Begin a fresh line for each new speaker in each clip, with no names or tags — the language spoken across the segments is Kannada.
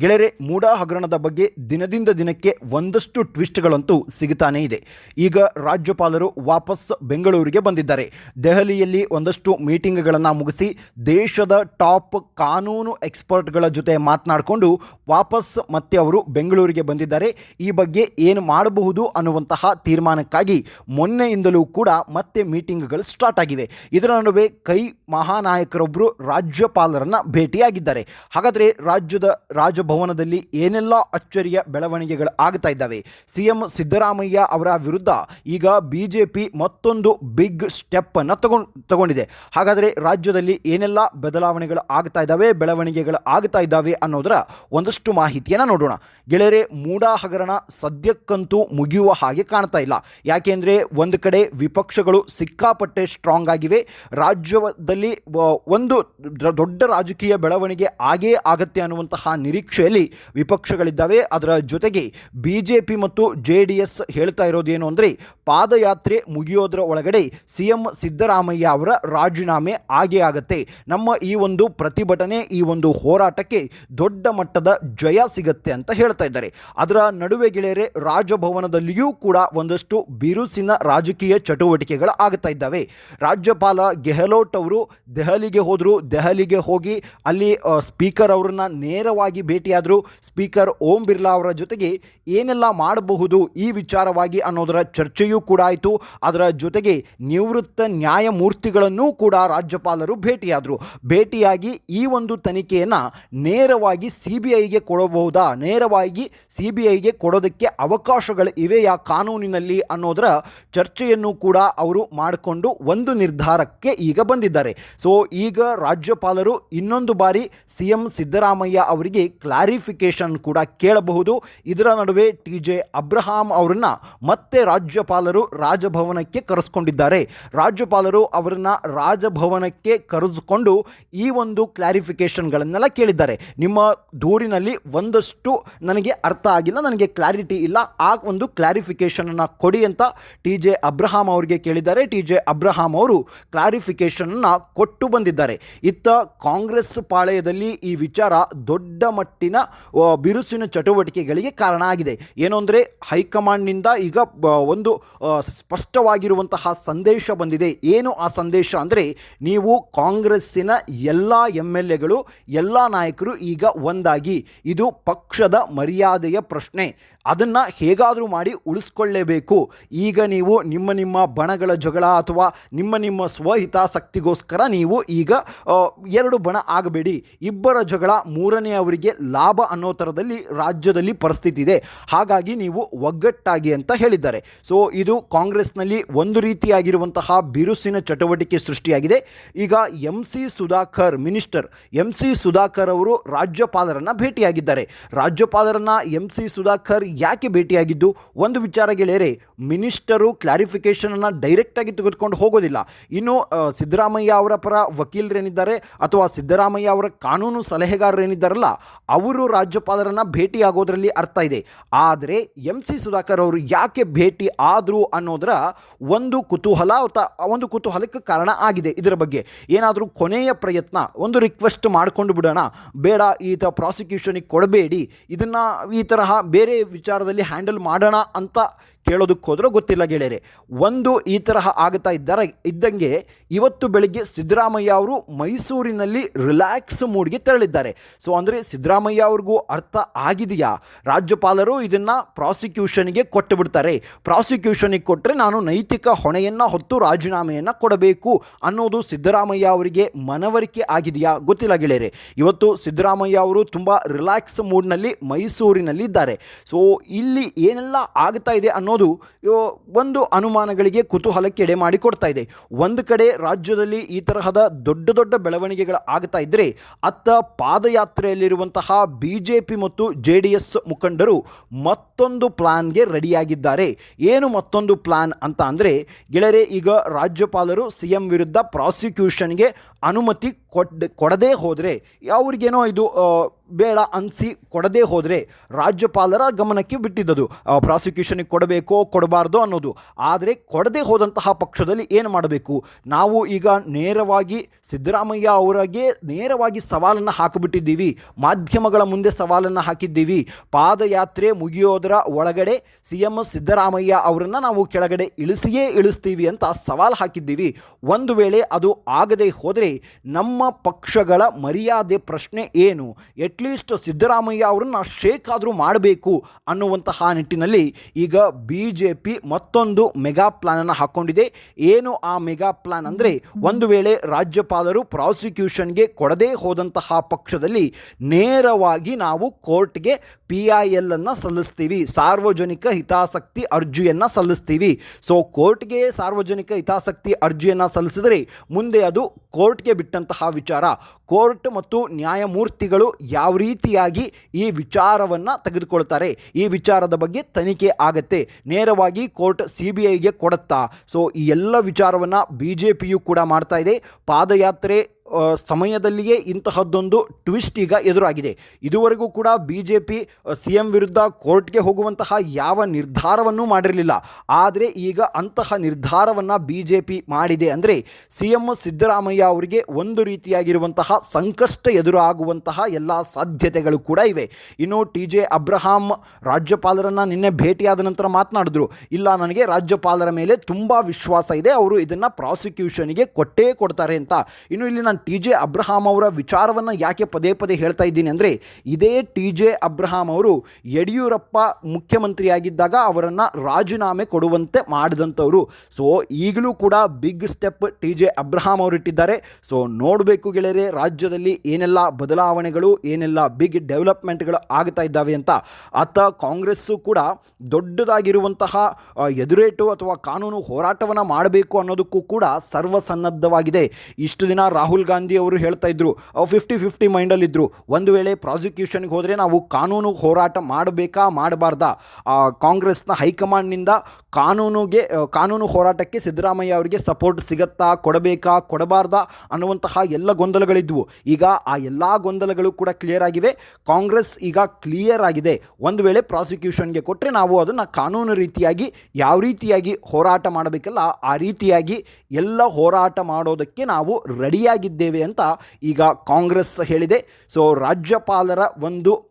ಗೆಳೆಯರೆ, ಮೂಡಾ ಹಗರಣದ ಬಗ್ಗೆ ದಿನದಿಂದ ದಿನಕ್ಕೆ ಒಂದಷ್ಟು ಟ್ವಿಸ್ಟ್ಗಳಂತೂ ಸಿಗುತ್ತಾನೇ ಇದೆ. ಈಗ ರಾಜ್ಯಪಾಲರು ವಾಪಸ್ ಬೆಂಗಳೂರಿಗೆ ಬಂದಿದ್ದಾರೆ. ದೆಹಲಿಯಲ್ಲಿ ಒಂದಷ್ಟು ಮೀಟಿಂಗ್ಗಳನ್ನು ಮುಗಿಸಿ ದೇಶದ ಟಾಪ್ ಕಾನೂನು ಎಕ್ಸ್ಪರ್ಟ್ಗಳ ಜೊತೆ ಮಾತನಾಡಿಕೊಂಡು ವಾಪಸ್ ಮತ್ತೆ ಅವರು ಬೆಂಗಳೂರಿಗೆ ಬಂದಿದ್ದಾರೆ. ಈ ಬಗ್ಗೆ ಏನು ಮಾಡಬಹುದು ಅನ್ನುವಂತಹ ತೀರ್ಮಾನಕ್ಕಾಗಿ ಮೊನ್ನೆಯಿಂದಲೂ ಕೂಡ ಮತ್ತೆ ಮೀಟಿಂಗ್ಗಳು ಸ್ಟಾರ್ಟ್ ಆಗಿವೆ. ಇದರ ನಡುವೆ ಕೈ ಮಹಾನಾಯಕರೊಬ್ಬರು ರಾಜ್ಯಪಾಲರನ್ನು ಭೇಟಿಯಾಗಿದ್ದಾರೆ. ಹಾಗಾದರೆ ರಾಜ್ಯದ ರಾಜಭವನದಲ್ಲಿ ಏನೆಲ್ಲ ಅಚ್ಚರಿಯ ಬೆಳವಣಿಗೆಗಳು ಆಗ್ತಾ ಇದ್ದಾವೆ? ಸಿಎಂ ಸಿದ್ದರಾಮಯ್ಯ ಅವರ ವಿರುದ್ಧ ಈಗ ಬಿಜೆಪಿ ಮತ್ತೊಂದು ಬಿಗ್ ಸ್ಟೆಪ್ ಅನ್ನು ತಗೊಂಡ್ ತಗೊಂಡಿದೆ. ಹಾಗಾದರೆ ರಾಜ್ಯದಲ್ಲಿ ಏನೆಲ್ಲ ಬದಲಾವಣೆಗಳು ಆಗ್ತಾ ಇದ್ದಾವೆ, ಬೆಳವಣಿಗೆಗಳು ಆಗ್ತಾ ಇದ್ದಾವೆ ಅನ್ನೋದರ ಒಂದಷ್ಟು ಮಾಹಿತಿಯನ್ನು ನೋಡೋಣ. ಗೆಳೆಯರೆ ಮೂಡಾ ಹಗರಣ ಸದ್ಯಕ್ಕಂತೂ ಮುಗಿಯುವ ಹಾಗೆ ಕಾಣ್ತಾ ಇಲ್ಲ. ಯಾಕೆಂದರೆ ಒಂದು ಕಡೆ ವಿಪಕ್ಷಗಳು ಸಿಕ್ಕಾಪಟ್ಟೆ ಸ್ಟ್ರಾಂಗ್ ಆಗಿವೆ. ರಾಜ್ಯದಲ್ಲಿ ಒಂದು ದೊಡ್ಡ ರಾಜಕೀಯ ಬೆಳವಣಿಗೆ ಆಗೇ ಆಗತ್ತೆ ಅನ್ನುವಂತಹ ನಿರೀಕ್ಷೆಯಲ್ಲಿ ವಿಪಕ್ಷಗಳಿದ್ದಾವೆ. ಅದರ ಜೊತೆಗೆ ಬಿ ಜೆ ಪಿ ಮತ್ತು ಜೆ ಡಿ ಎಸ್ ಹೇಳ್ತಾ ಇರೋದೇನು ಅಂದರೆ, ಪಾದಯಾತ್ರೆ ಮುಗಿಯೋದ್ರ ಒಳಗಡೆ ಸಿ ಎಂ ಸಿದ್ದರಾಮಯ್ಯ ಅವರ ರಾಜೀನಾಮೆ ಆಗೇ ಆಗತ್ತೆ. ನಮ್ಮ ಈ ಒಂದು ಪ್ರತಿಭಟನೆ, ಈ ಒಂದು ಹೋರಾಟಕ್ಕೆ ದೊಡ್ಡ ಮಟ್ಟದ ಜಯ ಸಿಗತ್ತೆ ಅಂತ ಹೇಳ್ತಾ ಇದ್ದಾರೆ. ಅದರ ನಡುವೆ ಗೆಳೆಯರೆ, ರಾಜಭವನದಲ್ಲಿಯೂ ಕೂಡ ಒಂದಷ್ಟು ಬಿರುಸಿನ ರಾಜಕೀಯ ಚಟುವಟಿಕೆಗಳು ಆಗ್ತಾ ಇದ್ದಾವೆ. ರಾಜ್ಯಪಾಲ ಗೆಹ್ಲೋಟ್ ಅವರು ದೆಹಲಿಗೆ ಹೋದರು, ದೆಹಲಿಗೆ ಹೋಗಿ ಅಲ್ಲಿ ಸ್ಪೀಕರ್ ಅವರನ್ನ ನೇರವಾಗಿ ಭೇಟಿಯಾದರು ಸ್ಪೀಕರ್ ಓಂ ಬಿರ್ಲಾ ಅವರ ಜೊತೆಗೆ ಏನೆಲ್ಲ ಮಾಡಬಹುದು ಈ ವಿಚಾರವಾಗಿ ಅನ್ನೋದರ ಚರ್ಚೆಯೂ ಕೂಡ ಆಯಿತು. ಅದರ ಜೊತೆಗೆ ನಿವೃತ್ತ ನ್ಯಾಯಮೂರ್ತಿಗಳನ್ನೂ ಕೂಡ ರಾಜ್ಯಪಾಲರು ಭೇಟಿಯಾದರು. ಭೇಟಿಯಾಗಿ ಈ ಒಂದು ತನಿಖೆಯನ್ನು ನೇರವಾಗಿ ಸಿ ಬಿ ಐಗೆ ಕೊಡಬಹುದಾ? ನೇರವಾಗಿ ಸಿ ಬಿ ಐಗೆ ಕೊಡೋದಕ್ಕೆ ಅವಕಾಶಗಳು ಇವೆಯಾ ಕಾನೂನಿನಲ್ಲಿ ಅನ್ನೋದರ ಚರ್ಚೆಯನ್ನು ಕೂಡ ಅವರು ಮಾಡಿಕೊಂಡು ಒಂದು ನಿರ್ಧಾರಕ್ಕೆ ಈಗ ಬಂದಿದ್ದಾರೆ. ಸೊ ಈಗ ರಾಜ್ಯಪಾಲರು ಇನ್ನೊಂದು ಬಾರಿ ಸಿ ಎಂ ಸಿದ್ದರಾಮಯ್ಯ ಅವರಿಗೆ ಕ್ಲಾರಿಫಿಕೇಶನ್ ಕೂಡ ಕೇಳಬಹುದು. ಇದರ ನಡುವೆ ಟಿ ಜೆ ಅಬ್ರಹಾಂ ಅವರನ್ನು ಮತ್ತೆ ರಾಜ್ಯಪಾಲರು ರಾಜಭವನಕ್ಕೆ ಕರೆಸ್ಕೊಂಡಿದ್ದಾರೆ. ರಾಜ್ಯಪಾಲರು ಅವರನ್ನ ರಾಜಭವನಕ್ಕೆ ಕರೆಸಿಕೊಂಡು ಈ ಒಂದು ಕ್ಲಾರಿಫಿಕೇಶನ್ಗಳನ್ನೆಲ್ಲ ಕೇಳಿದ್ದಾರೆ. ನಿಮ್ಮ ದೂರಿನಲ್ಲಿ ಒಂದಷ್ಟು ನನಗೆ ಅರ್ಥ ಆಗಿಲ್ಲ, ನನಗೆ ಕ್ಲಾರಿಟಿ ಇಲ್ಲ. ಆ ಒಂದು ಕ್ಲಾರಿಫಿಕೇಶನನ್ನು ಕೊಡಿ ಅಂತ ಟಿ ಜೆ ಅಬ್ರಹಾಂ ಅವರಿಗೆ ಕೇಳಿದ್ದಾರೆ. ಟಿ ಜೆ ಅಬ್ರಹಾಂ ಅವರು ಕ್ಲಾರಿಫಿಕೇಷನನ್ನು ಕೊಟ್ಟು ಬಂದಿದ್ದಾರೆ. ಇತ್ತ ಕಾಂಗ್ರೆಸ್ ಪಾಳೆಯದಲ್ಲಿ ಈ ವಿಚಾರ ದೊಡ್ಡ ಮಟ್ಟಿನ ಬಿರುಸಿನ ಚಟುವಟಿಕೆಗಳಿಗೆ ಕಾರಣ ಏನು ಅಂದರೆ ಹೈಕಮಾಂಡ್ನಿಂದ ಈಗ ಒಂದು ಸ್ಪಷ್ಟವಾಗಿರುವಂತಹ ಸಂದೇಶ ಬಂದಿದೆ. ಏನು ಆ ಸಂದೇಶ ಅಂದರೆ ನೀವು ಕಾಂಗ್ರೆಸ್ಸಿನ ಎಲ್ಲ ಎಂ ಎಲ್ ಎಗಳು ಎಲ್ಲ ನಾಯಕರು ಈಗ ಒಂದಾಗಿ. ಇದು ಪಕ್ಷದ ಮರ್ಯಾದೆಯ ಪ್ರಶ್ನೆ. ಅದನ್ನು ಹೇಗಾದರೂ ಮಾಡಿ ಉಳಿಸ್ಕೊಳ್ಳೇಬೇಕು. ಈಗ ನೀವು ನಿಮ್ಮ ನಿಮ್ಮ ಬಣಗಳ ಜಗಳ ಅಥವಾ ನಿಮ್ಮ ನಿಮ್ಮ ಸ್ವಹಿತಾಸಕ್ತಿಗೋಸ್ಕರ ನೀವು ಈಗ ಎರಡು ಬಣ ಆಗಬೇಡಿ. ಇಬ್ಬರ ಜಗಳ ಮೂರನೇ ಅವರಿಗೆ ಲಾಭ ಅನ್ನೋ ಥರದಲ್ಲಿ ರಾಜ್ಯದಲ್ಲಿ ಪರಿಸ್ಥಿತಿ ಇದೆ. ಹಾಗಾಗಿ ನೀವು ಒಗ್ಗಟ್ಟಾಗಿ ಅಂತ ಹೇಳಿದ್ದಾರೆ. ಸೊ ಇದು ಕಾಂಗ್ರೆಸ್ನಲ್ಲಿ ಒಂದು ರೀತಿಯಾಗಿರುವಂತಹ ಬಿರುಸಿನ ಚಟುವಟಿಕೆ ಸೃಷ್ಟಿಯಾಗಿದೆ. ಈಗ M C Sudhakar minister, M C Sudhakar ಅವರು ರಾಜ್ಯಪಾಲರನ್ನು ಭೇಟಿಯಾಗಿದ್ದಾರೆ. ರಾಜ್ಯಪಾಲರನ್ನು ಎಂ ಸಿ ಸುಧಾಕರ್ ಯಾಕೆ ಭೇಟಿಯಾಗಿದ್ದು? ಒಂದು ವಿಚಾರ ಗೆಳೆಯರೆ ಮಿನಿಸ್ಟರು ಕ್ಲಾರಿಫಿಕೇಶನ್ ಡೈರೆಕ್ಟಾಗಿ ತೆಗೆದುಕೊಂಡು ಹೋಗೋದಿಲ್ಲ. ಇನ್ನು ಸಿದ್ದರಾಮಯ್ಯ ಅವರ ಪರ ವಕೀಲರೇನಿದ್ದಾರೆ ಅಥವಾ ಸಿದ್ದರಾಮಯ್ಯ ಅವರ ಕಾನೂನು ಸಲಹೆಗಾರರೇನಿದ್ದಾರಲ್ಲ, ಅವರು ರಾಜ್ಯಪಾಲರನ್ನ ಭೇಟಿಯಾಗೋದರಲ್ಲಿ ಅರ್ಥ ಇದೆ. ಆದರೆ, ಎಂ ಸಿ ಸುಧಾಕರ್ ಅವರು ಯಾಕೆ ಭೇಟಿ ಆದರು ಅನ್ನೋದರ ಒಂದು ಕುತೂಹಲ ಒಂದು ಕುತೂಹಲಕ್ಕೆ ಕಾರಣ ಆಗಿದೆ ಇದರ ಬಗ್ಗೆ. ಏನಾದರೂ ಕೊನೆಯ ಪ್ರಯತ್ನ, ಒಂದು ರಿಕ್ವೆಸ್ಟ್ ಮಾಡಿಕೊಂಡು ಬಿಡೋಣ. ಬೇಡ, ಈತ ಪ್ರಾಸಿಕ್ಯೂಷನಿಗೆ ಕೊಡಬೇಡಿ. ಇದನ್ನು ಈ ತರಹ ಬೇರೆ ವಿಚಾರದಲ್ಲಿ ಹ್ಯಾಂಡಲ್ ಮಾಡೋಣ ಅಂತ ಕೇಳೋದಕ್ಕೆ ಹೋದರೂ ಗೊತ್ತಿಲ್ಲ ಗೆಳೆಯರೆ. ಒಂದು ಈ ತರಹ ಆಗ್ತಾ ಇದ್ದಾರೆ, ಇದ್ದಂಗೆ ಇವತ್ತು ಬೆಳಿಗ್ಗೆ ಸಿದ್ದರಾಮಯ್ಯ ಅವರು ಮೈಸೂರಿನಲ್ಲಿ ರಿಲ್ಯಾಕ್ಸ್ ಮೂಡ್ಗೆ ತೆರಳಿದ್ದಾರೆ. ಸೊ ಅಂದರೆ ಸಿದ್ದರಾಮಯ್ಯ ಅವ್ರಿಗೂ ಅರ್ಥ ಆಗಿದೆಯಾ? ರಾಜ್ಯಪಾಲರು ಇದನ್ನು ಪ್ರಾಸಿಕ್ಯೂಷನ್ಗೆ ಕೊಟ್ಟು ಬಿಡ್ತಾರೆ. ಪ್ರಾಸಿಕ್ಯೂಷನಿಗೆ ಕೊಟ್ಟರೆ ನಾನು ನೈತಿಕ ಹೊಣೆಯನ್ನು ಹೊತ್ತು ರಾಜೀನಾಮೆಯನ್ನು ಕೊಡಬೇಕು ಅನ್ನೋದು ಸಿದ್ದರಾಮಯ್ಯ ಅವರಿಗೆ ಮನವರಿಕೆ ಆಗಿದೆಯಾ ಗೊತ್ತಿಲ್ಲ ಗೆಳೆಯರೆ. ಇವತ್ತು ಸಿದ್ದರಾಮಯ್ಯ ಅವರು ತುಂಬ ರಿಲ್ಯಾಕ್ಸ್ ಮೂಡ್ನಲ್ಲಿ ಮೈಸೂರಿನಲ್ಲಿ ಇದ್ದಾರೆ ಸೊ ಇಲ್ಲಿ ಏನೆಲ್ಲ ಆಗ್ತಾ ಇದೆ ಅನ್ನೋದು ಒಂದು ಅನುಮಾನಗಳಿಗೆ ಕುತೂಹಲಕ್ಕೆ ಎಡೆ ಮಾಡಿಕೊಡ್ತಾ ಇದೆ. ಒಂದು ಕಡೆ ರಾಜ್ಯದಲ್ಲಿ ಈ ತರಹದ ದೊಡ್ಡ ದೊಡ್ಡ ಬೆಳವಣಿಗೆಗಳು ಆಗ್ತಾ ಇದ್ದರೆ ಅತ್ತ ಪಾದಯಾತ್ರೆಯಲ್ಲಿರುವಂತಹ ಬಿ ಜೆ ಪಿ ಮತ್ತು ಜೆ ಡಿ ಎಸ್ ಮುಖಂಡರು ಮತ್ತೊಂದು ಪ್ಲಾನ್ಗೆ ರೆಡಿಯಾಗಿದ್ದಾರೆ. ಏನು ಮತ್ತೊಂದು ಪ್ಲಾನ್ ಅಂತ ಅಂದರೆ ಗೆಳೆಯರೆ ಈಗ ರಾಜ್ಯಪಾಲರು ಸಿ ಎಂ ವಿರುದ್ಧ ಪ್ರಾಸಿಕ್ಯೂಷನ್ಗೆ ಅನುಮತಿ ಕೊಡ್, ಕೊಡದೇ ಹೋದರೆ ಅವ್ರಿಗೇನೋ ಇದು ಬೇಡ ಅನಿಸಿ ಕೊಡದೇ ಹೋದರೆ ರಾಜ್ಯಪಾಲರ ಗಮನಕ್ಕೆ ಬಿಟ್ಟಿದ್ದದು. ಪ್ರಾಸಿಕ್ಯೂಷನ್ಗೆ ಕೊಡಬೇಕೋ ಕೊಡಬಾರ್ದು ಅನ್ನೋದು. ಆದರೆ ಕೊಡದೇ ಹೋದಂತಹ ಪಕ್ಷದಲ್ಲಿ ಏನು ಮಾಡಬೇಕು? ನಾವು ಈಗ ನೇರವಾಗಿ ಸಿದ್ದರಾಮಯ್ಯ ಅವರಿಗೆ ನೇರವಾಗಿ ಸವಾಲನ್ನು ಹಾಕಿಬಿಟ್ಟಿದ್ದೀವಿ. ಮಾಧ್ಯಮಗಳ ಮುಂದೆ ಸವಾಲನ್ನು ಹಾಕಿದ್ದೀವಿ. ಪಾದಯಾತ್ರೆ ಮುಗಿಯೋದರ ಒಳಗಡೆ ಸಿ ಎಂ ಸಿದ್ದರಾಮಯ್ಯ ಅವರನ್ನು ನಾವು ಕೆಳಗಡೆ ಇಳಿಸಿಯೇ ಇಳಿಸ್ತೀವಿ ಅಂತ ಸವಾಲು ಹಾಕಿದ್ದೀವಿ. ಒಂದು ವೇಳೆ ಅದು ಆಗದೆ ಹೋದರೆ ನಮ್ಮ ಪಕ್ಷಗಳ ಮರ್ಯಾದೆ ಪ್ರಶ್ನೆ ಏನು? ಎಟ್ಲೀಸ್ಟ್ ಸಿದ್ದರಾಮಯ್ಯ ಅವರನ್ನು ಶೇಕ್ ಆದರೂ ಮಾಡಬೇಕು ಅನ್ನುವಂತಹ ನಿಟ್ಟಿನಲ್ಲಿ ಈಗ ಬಿ ಜೆ ಪಿ ಮತ್ತೊಂದು ಮೆಗಾ ಪ್ಲಾನನ್ನು ಹಾಕ್ಕೊಂಡಿದೆ ಏನು ಆ ಮೆಗಾ ಪ್ಲಾನ್ ಅಂದರೆ ಒಂದು ವೇಳೆ ರಾಜ್ಯಪಾಲರು ಪ್ರಾಸಿಕ್ಯೂಷನ್ಗೆ ಕೊಡದೇ ಹೋದಂತಹ ಪಕ್ಷದಲ್ಲಿ ನೇರವಾಗಿ ನಾವು ಕೋರ್ಟ್ಗೆ ಪಿ ಐ ಎಲ್ಲನ್ನು ಸಲ್ಲಿಸ್ತೀವಿ. ಸಾರ್ವಜನಿಕ ಹಿತಾಸಕ್ತಿ ಅರ್ಜಿಯನ್ನು ಸಲ್ಲಿಸ್ತೀವಿ. ಸೊ ಕೋರ್ಟ್ಗೆ ಸಾರ್ವಜನಿಕ ಹಿತಾಸಕ್ತಿ ಅರ್ಜಿಯನ್ನು ಸಲ್ಲಿಸಿದರೆ ಮುಂದೆ ಅದು ಕೋರ್ಟ್ಗೆ ಬಿಟ್ಟಂತಹ ವಿಚಾರ. ಕೋರ್ಟ್ ಮತ್ತು ನ್ಯಾಯಮೂರ್ತಿಗಳು ಯಾವ ರೀತಿಯಾಗಿ ಈ ವಿಚಾರವನ್ನು ತೆಗೆದುಕೊಳ್ತಾರೆ? ಈ ವಿಚಾರದ ಬಗ್ಗೆ ತನಿಖೆ ಆಗತ್ತೆ. ನೇರವಾಗಿ ಕೋರ್ಟ್ ಸಿ ಬಿ ಐಗೆ ಕೊಡುತ್ತಾ. ಸೊ ಈ ಎಲ್ಲ ವಿಚಾರವನ್ನು ಬಿ ಜೆ ಪಿಯು ಕೂಡ ಮಾಡ್ತಾ ಇದೆ. ಪಾದಯಾತ್ರೆ ಸಮಯದಲ್ಲಿಯೇ ಇಂತಹದ್ದೊಂದು ಟ್ವಿಸ್ಟ್ ಈಗ ಎದುರಾಗಿದೆ. ಇದುವರೆಗೂ ಕೂಡ B J P C M ವಿರುದ್ಧ ಕೋರ್ಟ್ಗೆ ಹೋಗುವಂತಹ ಯಾವ ನಿರ್ಧಾರವನ್ನೂ ಮಾಡಿರಲಿಲ್ಲ. ಆದರೆ ಈಗ ಅಂತಹ ನಿರ್ಧಾರವನ್ನು ಬಿ ಜೆ ಪಿ ಮಾಡಿದೆ ಅಂದರೆ ಸಿ ಎಂ ಸಿದ್ದರಾಮಯ್ಯ ಅವರಿಗೆ ಒಂದು ರೀತಿಯಾಗಿರುವಂತಹ ಸಂಕಷ್ಟ ಎದುರಾಗುವಂತಹ ಎಲ್ಲ ಸಾಧ್ಯತೆಗಳು ಕೂಡ ಇವೆ. ಇನ್ನು ಟಿ ಜೆ ಅಬ್ರಹಾಂ ರಾಜ್ಯಪಾಲರನ್ನು ನಿನ್ನೆ ಭೇಟಿಯಾದ ನಂತರ ಮಾತನಾಡಿದ್ರು. ಇಲ್ಲ, ನನಗೆ ರಾಜ್ಯಪಾಲರ ಮೇಲೆ ತುಂಬ ವಿಶ್ವಾಸ ಇದೆ. ಅವರು ಇದನ್ನು ಪ್ರಾಸಿಕ್ಯೂಷನ್ಗೆ ಕೊಟ್ಟೇ ಕೊಡ್ತಾರೆ ಅಂತ. ಇನ್ನು ಇಲ್ಲಿ ನಾನು ಟಿ ಜೆ ಅಬ್ರಹಾಂ ಅವರ ವಿಚಾರವನ್ನು ಯಾಕೆ ಪದೇ ಪದೇ ಹೇಳ್ತಾ ಇದ್ದೀನಿ ಅಂದರೆ ಇದೇ ಟಿ ಜೆ ಅಬ್ರಹಾಂ ಅವರು ಯಡಿಯೂರಪ್ಪ ಮುಖ್ಯಮಂತ್ರಿಯಾಗಿದ್ದಾಗ ಅವರನ್ನು ರಾಜೀನಾಮೆ ಕೊಡುವಂತೆ ಮಾಡಿದಂಥವರು. ಸೊ ಈಗಲೂ ಕೂಡ big step T J Abraham ಅವರು ಇಟ್ಟಿದ್ದಾರೆ. ಸೊ ನೋಡಬೇಕು ಗೆಳೆಯರೆ, ರಾಜ್ಯದಲ್ಲಿ ಏನೆಲ್ಲ ಬದಲಾವಣೆಗಳು, ಏನೆಲ್ಲ ಬಿಗ್ ಡೆವಲಪ್ಮೆಂಟ್ಗಳು ಆಗ್ತಾ ಇದ್ದಾವೆ ಅಂತ. ಅತ್ತ ಕಾಂಗ್ರೆಸ್ಸು ಕೂಡ ದೊಡ್ಡದಾಗಿರುವಂತಹ ಎದುರೇಟು ಅಥವಾ ಕಾನೂನು ಹೋರಾಟವನ್ನು ಮಾಡಬೇಕು ಅನ್ನೋದಕ್ಕೂ ಕೂಡ ಸರ್ವಸನ್ನದ್ಧವಾಗಿದೆ. ಇಷ್ಟು ದಿನ ರಾಹುಲ್ ಗಾಂಧಿ ಅವರು ಹೇಳ್ತಾ ಇದ್ರು. ಫಿಫ್ಟಿ ಫಿಫ್ಟಿ ಮೈಂಡಲ್ಲಿದ್ದರು ಒಂದು ವೇಳೆ ಪ್ರಾಸಿಕ್ಯೂಷನ್ಗೆ ಹೋದರೆ ನಾವು ಕಾನೂನು ಹೋರಾಟ ಮಾಡಬೇಕಾ ಮಾಡಬಾರ್ದಾ? ಕಾಂಗ್ರೆಸ್ನ ಹೈಕಮಾಂಡ್ನಿಂದ ಕಾನೂನುಗೆ ಕಾನೂನು ಹೋರಾಟಕ್ಕೆ ಸಿದ್ದರಾಮಯ್ಯ ಅವರಿಗೆ ಸಪೋರ್ಟ್ ಸಿಗತ್ತಾ, ಕೊಡಬೇಕಾ, ಕೊಡಬಾರ್ದಾ ಅನ್ನುವಂತಹ ಎಲ್ಲ ಗೊಂದಲಗಳಿದ್ವು. ಈಗ ಆ ಎಲ್ಲ ಗೊಂದಲಗಳು ಕೂಡ ಕ್ಲಿಯರ್ ಆಗಿವೆ. ಕಾಂಗ್ರೆಸ್ ಈಗ ಕ್ಲಿಯರ್ ಆಗಿದೆ. ಒಂದು ವೇಳೆ ಪ್ರಾಸಿಕ್ಯೂಷನ್ಗೆ ಕೊಟ್ಟರೆ ನಾವು ಅದನ್ನು ಕಾನೂನು ರೀತಿಯಾಗಿ, ಯಾವ ರೀತಿಯಾಗಿ ಹೋರಾಟ ಮಾಡಬೇಕಲ್ಲ ಆ ರೀತಿಯಾಗಿ ಎಲ್ಲ ಹೋರಾಟ ಮಾಡೋದಕ್ಕೆ ನಾವು ರೆಡಿಯಾಗಿದ್ದೇವೆ ಅಂತ ಈಗ ಕಾಂಗ್ರೆಸ್ ಹೇಳಿದೆ. ಸೊ ರಾಜ್ಯಪಾಲರ ಒಂದು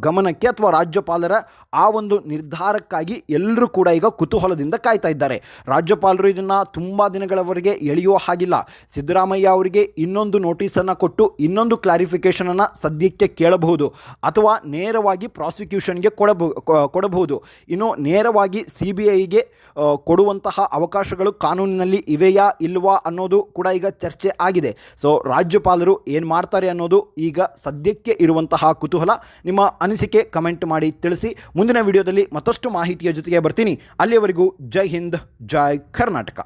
ಗಮನಕ್ಕೆ ಅಥವಾ ರಾಜ್ಯಪಾಲರ ಆ ಒಂದು ನಿರ್ಧಾರಕ್ಕಾಗಿ ಎಲ್ಲರೂ ಕೂಡ ಈಗ ಕುತೂಹಲದಿಂದ ಕಾಯ್ತಾ ಇದ್ದಾರೆ. ರಾಜ್ಯಪಾಲರು ಇದನ್ನು ತುಂಬ ದಿನಗಳವರೆಗೆ ಎಳೆಯುವ ಹಾಗಿಲ್ಲ. ಸಿದ್ದರಾಮಯ್ಯ ಅವರಿಗೆ ಇನ್ನೊಂದು ನೋಟಿಸನ್ನು ಕೊಟ್ಟು ಇನ್ನೊಂದು ಕ್ಲಾರಿಫಿಕೇಷನನ್ನು ಸದ್ಯಕ್ಕೆ ಕೇಳಬಹುದು ಅಥವಾ ನೇರವಾಗಿ ಪ್ರಾಸಿಕ್ಯೂಷನ್ಗೆ ಕೊಡಬಹುದು ಕೊಡಬಹುದು. ಇನ್ನು ನೇರವಾಗಿ ಸಿ ಬಿ ಐಗೆ ಕೊಡುವಂತಹ ಅವಕಾಶಗಳು ಕಾನೂನಿನಲ್ಲಿ ಇವೆಯಾ ಇಲ್ವಾ ಅನ್ನೋದು ಕೂಡ ಈಗ ಚರ್ಚೆ ಆಗಿದೆ. ಸೊ, ರಾಜ್ಯಪಾಲರು ಏನು ಮಾಡ್ತಾರೆ ಅನ್ನೋದು ಈಗ ಸದ್ಯಕ್ಕೆ ಇರುವಂತಹ ಕುತೂಹಲ. ನಿಮ್ಮ ಅನಿಸಿಕೆ ಕಮೆಂಟ್ ಮಾಡಿ ತಿಳಿಸಿ. ಮುಂದಿನ ವಿಡಿಯೋದಲ್ಲಿ ಮತ್ತಷ್ಟು ಮಾಹಿತಿಯ ಜೊತೆಗೆ ಬರ್ತೀನಿ. ಅಲ್ಲಿಯವರೆಗೂ ಜೈ ಹಿಂದ್, ಜೈ ಕರ್ನಾಟಕ.